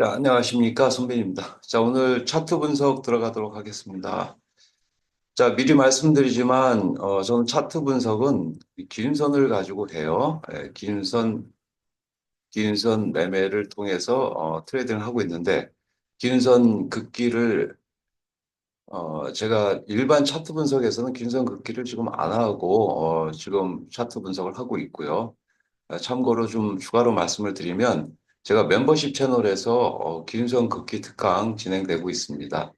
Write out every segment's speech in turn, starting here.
자, 안녕하십니까. 선배입니다. 자, 오늘 차트 분석 들어가도록 하겠습니다. 자, 미리 말씀드리지만, 어, 저는 차트 분석은 기준선을 가지고 해요. 예, 기준선, 기준선 매매를 통해서 어, 트레이딩을 하고 있는데, 기준선 극기를, 어, 제가 일반 차트 분석에서는 기준선 극기를 지금 안 하고, 어, 지금 차트 분석을 하고 있고요. 아, 참고로 좀 추가로 말씀을 드리면, 제가 멤버십 채널에서 어, 기준선 극기 특강 진행되고 있습니다.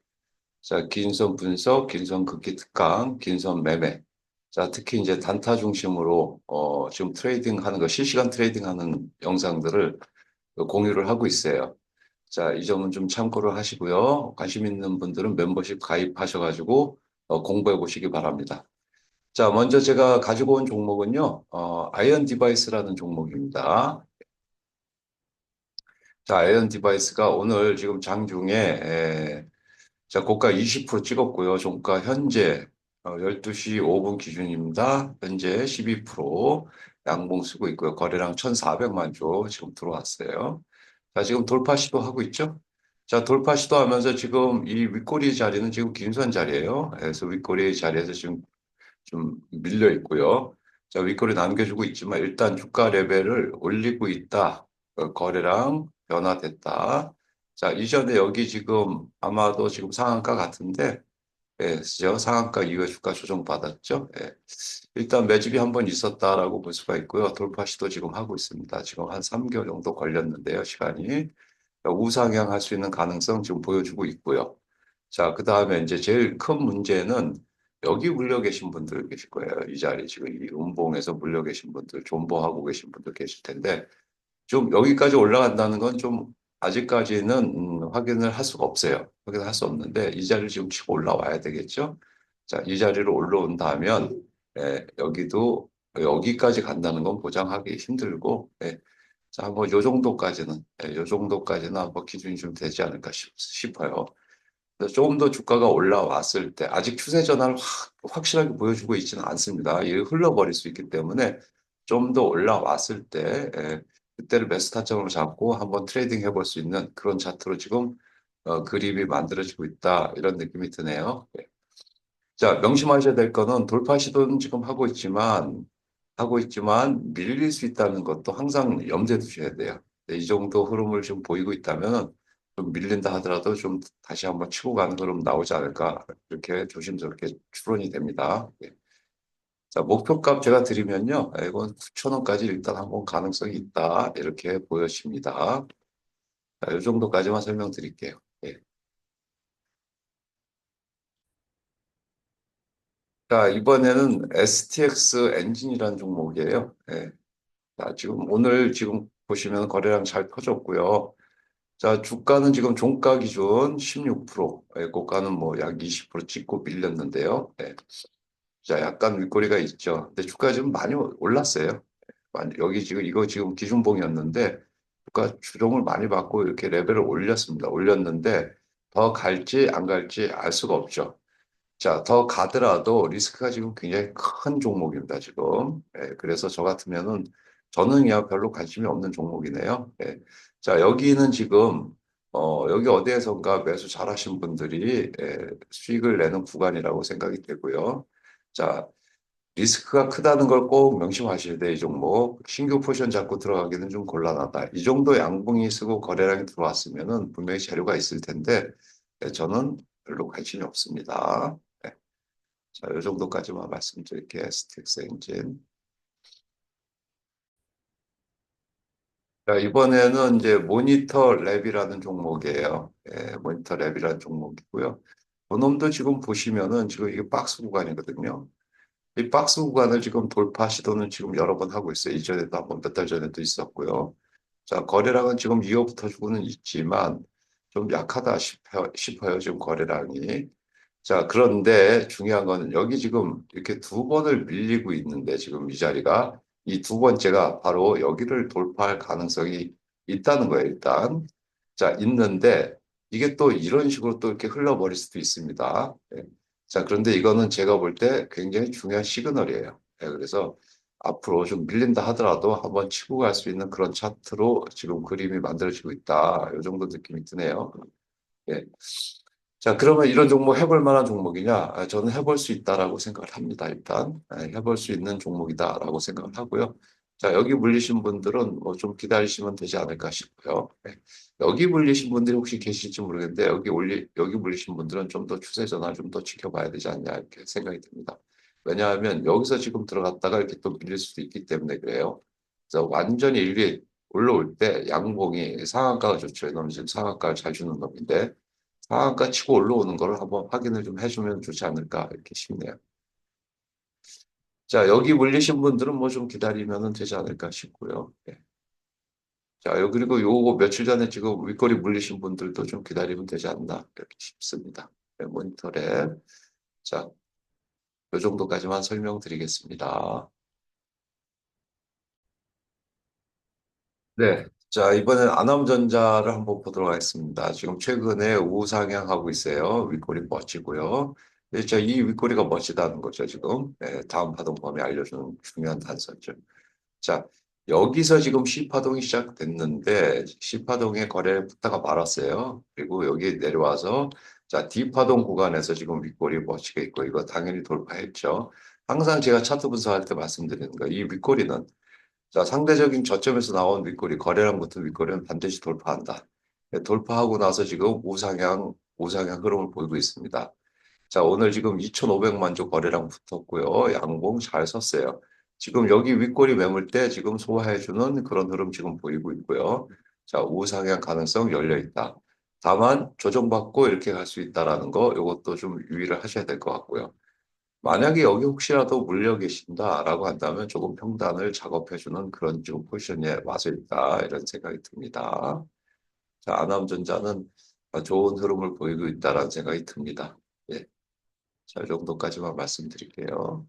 자, 기준선 분석, 기준선 극기 특강, 기준선 매매. 자, 특히 이제 단타 중심으로 어, 지금 트레이딩 하는 거, 실시간 트레이딩 하는 영상들을 공유를 하고 있어요. 자, 이 점은 좀 참고를 하시고요. 관심 있는 분들은 멤버십 가입하셔가지고 어, 공부해 보시기 바랍니다. 자, 먼저 제가 가지고 온 종목은요, 어, 아이언 디바이스라는 종목입니다. 자, 아이언 디바이스가 오늘 지금 장중에 에, 자, 고가 20% 찍었고요. 종가 현재 어, 12시 5분 기준입니다. 현재 12% 양봉 쓰고 있고요. 거래량 1,400만 조 지금 들어왔어요. 자, 지금 돌파 시도하고 있죠? 자, 돌파 시도하면서 지금 이 윗꼬리 자리는 지금 긴선 자리예요. 그래서 윗꼬리 자리에서 지금 좀 밀려 있고요. 자, 윗꼬리 남겨주고 있지만 일단 주가 레벨을 올리고 있다. 어, 거래량 변화됐다. 자, 이전에 여기 지금 아마도 지금 상한가 같은데, 예, 그죠? 상한가 이후에 주가 조정 받았죠. 예. 일단 매집이 한 번 있었다라고 볼 수가 있고요. 돌파 시도 지금 하고 있습니다. 지금 한 3개월 정도 걸렸는데요, 시간이. 우상향 할 수 있는 가능성 지금 보여주고 있고요. 자, 그 다음에 이제 제일 큰 문제는 여기 물려 계신 분들 계실 거예요. 이 자리 지금 이 음봉에서 물려 계신 분들, 존버하고 계신 분들 계실 텐데, 좀 여기까지 올라간다는 건 좀 아직까지는 음, 확인을 할 수가 없어요. 확인을 할 수 없는데 이 자리를 지금 치고 올라와야 되겠죠. 자, 이 자리로 올라온다면 예, 여기도 여기까지 간다는 건 보장하기 힘들고 예, 자, 뭐요 정도까지는 예, 요 정도까지는 한번 기준이 좀 되지 않을까 싶, 싶어요. 조금 더 주가가 올라왔을 때 아직 추세 전환을 확, 확실하게 보여주고 있지는 않습니다. 이 흘러버릴 수 있기 때문에 좀 더 올라왔을 때 예, 그때를 매수 타점으로 잡고 한번 트레이딩 해볼 수 있는 그런 차트로 지금 어, 그림이 만들어지고 있다 이런 느낌이 드네요. 예. 자 명심하셔야 될 거는 돌파 시도는 지금 하고 있지만 하고 있지만 밀릴 수 있다는 것도 항상 염두에 두셔야 돼요. 네, 이 정도 흐름을 좀 보이고 있다면 좀 밀린다 하더라도 좀 다시 한번 치고 가는 흐름 나오지 않을까 이렇게 조심스럽게 추론이 됩니다. 예. 자, 목표값 제가 드리면요. 이건 9천원까지 일단 한번 가능성이 있다. 이렇게 보여집니다. 자, 이 정도까지만 설명드릴게요. 예. 자, 이번에는 STX 엔진이라는 종목이에요. 예. 자, 지금 오늘 지금 보시면 거래량 잘 터졌고요. 자, 주가는 지금 종가 기준 16%, 예, 고가는 뭐 약 20% 찍고 밀렸는데요. 예. 자, 약간 윗꼬리가 있죠. 근데 주가 지금 많이 올랐어요. 여기 지금 이거 지금 기준봉이었는데 주가 주종을 많이 받고 이렇게 레벨을 올렸습니다. 올렸는데 더 갈지 안 갈지 알 수가 없죠. 자, 더 가더라도 리스크가 지금 굉장히 큰 종목입니다, 지금. 예, 그래서 저 같으면은 저는 그냥 별로 관심이 없는 종목이네요. 예. 자, 여기는 지금 어, 여기 어디에선가 매수 잘하신 분들이 예, 수익을 내는 구간이라고 생각이 되고요. 자, 리스크가 크다는 걸 꼭 명심하셔야 돼, 이 종목. 신규 포션 잡고 들어가기는 좀 곤란하다. 이 정도 양봉이 쓰고 거래량이 들어왔으면은 분명히 재료가 있을 텐데, 네, 저는 별로 관심이 없습니다. 네. 자, 이 정도까지만 말씀드릴게요. 스틱스 엔진. 자, 이번에는 이제 모니터 랩이라는 종목이에요. 예, 모니터 랩이라는 종목이고요. 그놈도 지금 보시면은 지금 이게 박스 구간이거든요. 이 박스 구간을 지금 돌파 시도는 지금 여러 번 하고 있어요. 이전에도 한 번 몇 달 전에도 있었고요. 자, 거래량은 지금 2호부터 주고는 있지만 좀 약하다 싶어요, 싶어요. 지금 거래량이. 자, 그런데 중요한 거는 여기 지금 이렇게 두 번을 밀리고 있는데 지금 이 자리가 이 두 번째가 바로 여기를 돌파할 가능성이 있다는 거예요, 일단. 자, 있는데 이게 또 이런 식으로 또 이렇게 흘러버릴 수도 있습니다. 예. 자, 그런데 이거는 제가 볼 때 굉장히 중요한 시그널이에요. 예, 그래서 앞으로 좀 밀린다 하더라도 한번 치고 갈 수 있는 그런 차트로 지금 그림이 만들어지고 있다. 이 정도 느낌이 드네요. 예. 자, 그러면 이런 종목 해볼 만한 종목이냐? 아, 저는 해볼 수 있다라고 생각을 합니다. 일단 예, 해볼 수 있는 종목이다라고 생각을 하고요. 자, 여기 물리신 분들은 뭐 좀 기다리시면 되지 않을까 싶고요. 예. 여기 물리신 분들이 혹시 계실지 모르겠는데 여기 올리 여기 물리신 분들은 좀 더 추세 전환 좀 더 지켜봐야 되지 않냐 이렇게 생각이 듭니다. 왜냐하면 여기서 지금 들어갔다가 이렇게 또 밀릴 수도 있기 때문에 그래요. 그래서 완전히 일위 올라올 때 양봉이 상한가가 좋죠. 이놈 지금 상한가를 잘 주는 놈인데 상한가 치고 올라오는 거를 한번 확인을 좀 해주면 좋지 않을까 이렇게 싶네요. 자 여기 물리신 분들은 뭐 좀 기다리면 되지 않을까 싶고요. 예. 자, 요- 그리고 요거 며칠 전에 지금 윗거리 물리신 분들도 좀 기다리면 되지 않나 이렇게 싶습니다. 네, 모니터에 자, 요 정도까지만 설명드리겠습니다. 네, 자 이번엔 아남전자를 한번 보도록 하겠습니다. 지금 최근에 우상향하고 있어요. 윗꼬리 멋지고요. 네, 자, 이 윗꼬리가 멋지다는 거죠, 지금. 네, 다음 파동범위 알려주는 중요한 단서죠. 자, 여기서 지금 C파동이 시작됐는데 C파동의 거래 부타가 말았어요. 그리고 여기 내려와서 자, D파동 구간에서 지금 윗꼬리 멋지게 있고 이거 당연히 돌파했죠. 항상 제가 차트 분석할 때 말씀드리는 거, 이 윗꼬리는 자, 상대적인 저점에서 나온 윗꼬리, 거래량 붙은 윗꼬리는 반드시 돌파한다. 네, 돌파하고 나서 지금 우상향, 우상향 흐름을 보이고 있습니다. 자, 오늘 지금 2,500만 주 거래량 붙었고요. 양봉 잘 섰어요. 지금 여기 윗꼬리 매물대 지금 소화해주는 그런 흐름 지금 보이고 있고요. 자, 우상향 가능성 열려 있다. 다만 조정받고 이렇게 갈 수 있다라는 거 이것도 좀 유의를 하셔야 될 것 같고요. 만약에 여기 혹시라도 물려 계신다라고 한다면 조금 평단을 작업해주는 그런 지금 포지션에 와서 있다 이런 생각이 듭니다. 자, 아남전자는 좋은 흐름을 보이고 있다라는 생각이 듭니다. 예. 자, 이 정도까지만 말씀드릴게요.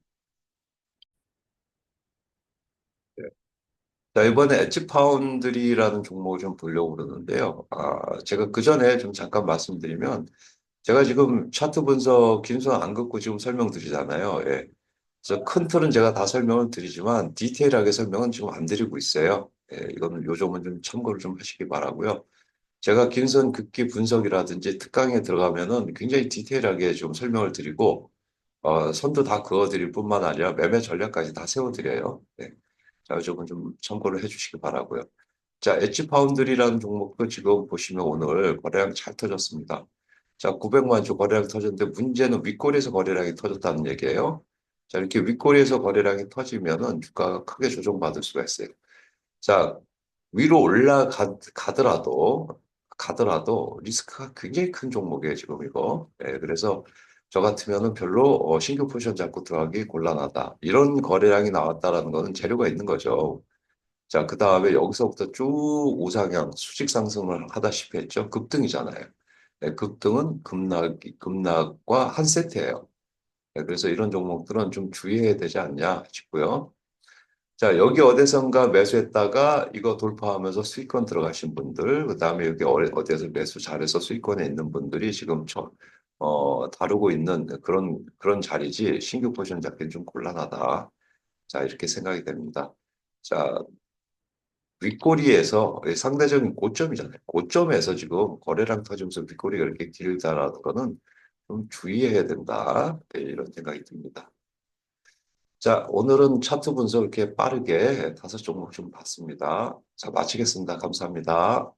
자, 이번에 엣지 파운드리라는 종목을 좀 보려고 그러는데요. 아, 제가 그 전에 좀 잠깐 말씀드리면 제가 지금 차트 분석 긴선 안 긋고 지금 설명드리잖아요. 예. 그래서 큰 틀은 제가 다 설명을 드리지만 디테일하게 설명은 지금 안 드리고 있어요. 예, 이거는 요 점은 좀 참고를 좀 하시기 바라고요. 제가 긴선 긋기 분석이라든지 특강에 들어가면은 굉장히 디테일하게 좀 설명을 드리고 어, 선도 다 그어드릴 뿐만 아니라 매매 전략까지 다 세워드려요. 네. 점은 좀 참고를 해주시기 바라고요. 자, 엣지 파운드리라는 종목도 지금 보시면 오늘 거래량 잘 터졌습니다. 자, 900만 주 거래량 터졌는데 문제는 윗꼬리에서 거래량이 터졌다는 얘기예요. 자, 이렇게 윗꼬리에서 거래량이 터지면은 주가가 크게 조정받을 수가 있어요. 자, 위로 올라가더라도, 가더라도 리스크가 굉장히 큰 종목이에요, 지금 이거. 예, 그래서 저 같으면은 별로 어, 신규 포지션 잡고 들어가기 곤란하다. 이런 거래량이 나왔다라는 거는 재료가 있는 거죠. 자, 그 다음에 여기서부터 쭉 우상향, 수직 상승을 하다시피 했죠. 급등이잖아요. 네, 급등은 급락, 급락과 한 세트예요. 네, 그래서 이런 종목들은 좀 주의해야 되지 않냐 싶고요. 자, 여기 어디선가 매수했다가 이거 돌파하면서 수익권 들어가신 분들, 그 다음에 여기 어- 어디에서 매수 잘해서 수익권에 있는 분들이 지금 저, 어, 다루고 있는 그런, 그런 자리지 신규 포지션 잡기는 좀 곤란하다. 자, 이렇게 생각이 됩니다. 자, 윗꼬리에서 상대적인 고점이잖아요. 고점에서 지금 거래량 터지면서 윗꼬리가 이렇게 길다라는 거는 좀 주의해야 된다. 네, 이런 생각이 듭니다. 자, 오늘은 차트 분석 이렇게 빠르게 다섯 종목 좀 봤습니다. 자, 마치겠습니다. 감사합니다.